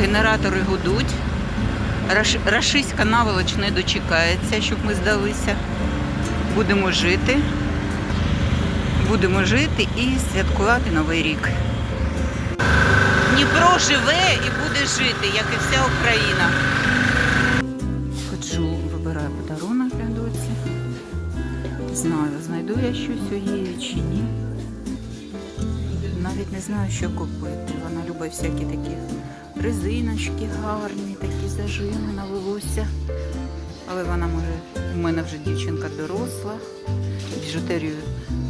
Генератори гудуть. Рашиська наволоч не дочекається, щоб ми здалися. Будемо жити. Будемо жити і святкувати Новий рік. Дніпро живе і буде жити, як і вся Україна. Ходжу, вибираю подарунок для доці. Знаю, знайду я щось у її чи ні. Навіть не знаю, що купити. Вона любить всякі такі резиночки гарні, такі зажими на волосся. Але вона може, у мене вже дівчинка доросла, біжутерію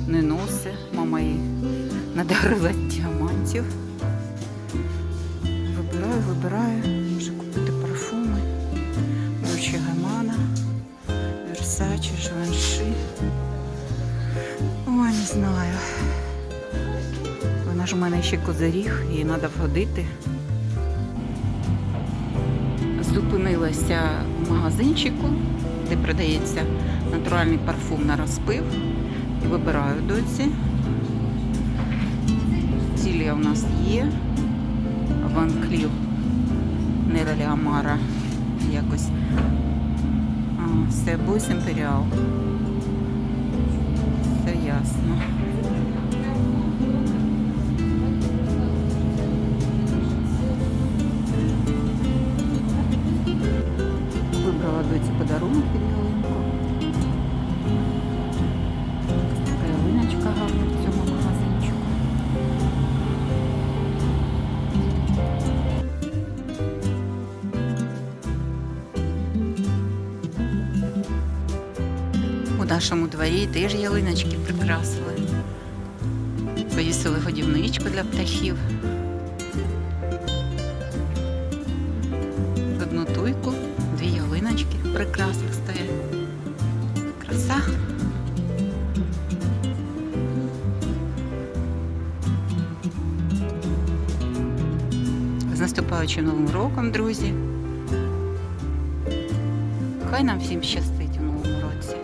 не носить. Мама їй надарила діамантів. Вибираю, вибираю, може купити парфуми. Дольче Гамана, Версачі, Живанши. Ой, не знаю. Вона ж у мене ще козиріг, їй треба вгодити. Зупинилася в магазинчику, де продається натуральний парфум на розпив. І вибираю доці. Цілія у нас є. Ван Клів Нералі Амара. Якось. Бойс Імперіал. Все ясно. Доці подарунок під ялинку. Така ялиночка в цьому магазинчику. У нашому дворі теж ялиночки прикрасили. Повісили годівничку для птахів. прекрасних стоять. Краса. З наступаючим новим роком, друзі. Хай нам всім щастить у новому році.